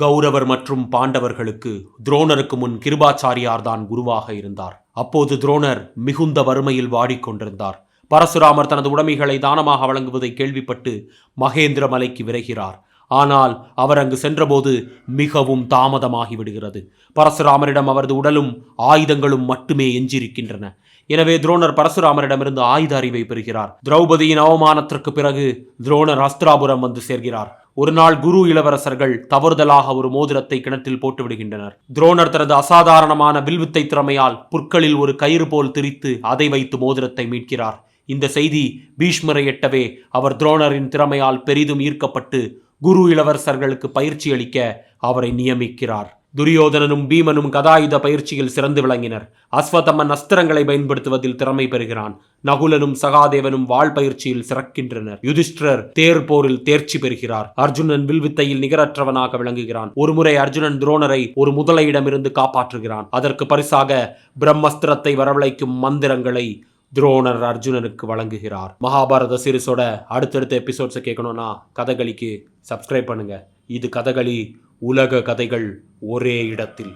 கௌரவர் மற்றும் பாண்டவர்களுக்கு துரோணருக்கு முன் கிருபாச்சாரியார் தான் குருவாக இருந்தார். அப்போது துரோணர் மிகுந்த வறுமையில் வாடிக்கொண்டிருந்தார் பரசுராமர் தனது உடைமைகளை தானமாக வழங்குவதை கேள்விப்பட்டு மகேந்திர மலைக்கு விரைகிறார். ஆனால் அவர் அங்கு சென்றபோது மிகவும் தாமதமாகி விடுகிறது. பரசுராமரிடம் அவரது உடலும் ஆயுதங்களும் மட்டுமே எஞ்சியிருக்கின்றன. எனவே துரோணர் பரசுராமரிடமிருந்து ஆயுத அறிவை பெறுகிறார். திரௌபதியின் அவமானத்திற்கு பிறகு துரோணர் அஸ்திராபுரம் வந்து சேர்கிறார். ஒரு நாள் குரு இளவரசர்கள் தவறுதலாக ஒரு மோதிரத்தை கிணற்றில் போட்டு விடுகின்றனர். துரோணர் தனது அசாதாரணமான வில்வித்தை திறமையால் புற்களில் ஒரு கயிறு போல் திரித்து அதை வைத்து மோதிரத்தை மீட்கிறார். இந்த செய்தி பீஷ்மரை எட்டவே அவர் துரோணரின் திறமையால் பெரிதும் ஈர்க்கப்பட்டு குரு இளவரசர்களுக்கு பயிற்சி அளிக்க அவரை நியமிக்கிறார். துரியோதனனும் பீமனும் கதாயுத பயிற்சியில் சிறந்து விளங்கினர். அஸ்வதமன் அஸ்திரங்களை பயன்படுத்துவதில் திறமை பெறுகிறான். நகுலனும் சகாதேவனும் வாள் பயிற்சியில் சிறக்கின்றனர். யுதிஷ்டர் தேர் போரில் தேர்ச்சி பெறுகிறார். அர்ஜுனன் வில்வித்தையில் நிகரற்றவனாக விளங்குகிறான். ஒருமுறை அர்ஜுனன் துரோணரை ஒரு முதலையிடமிருந்து காப்பாற்றுகிறான். அதற்கு பரிசாக பிரம்மஸ்திரத்தை வரவழைக்கும் மந்திரங்களை துரோணர் அர்ஜுனனுக்கு வழங்குகிறார். மகாபாரத சீரிஸோட அடுத்தடுத்த எபிசோட்ஸை கேட்கணும்னா கதகளிக்கு சப்ஸ்கிரைப் பண்ணுங்க. இது கதகளி உலக கதைகள் ஒரே இடத்தில்.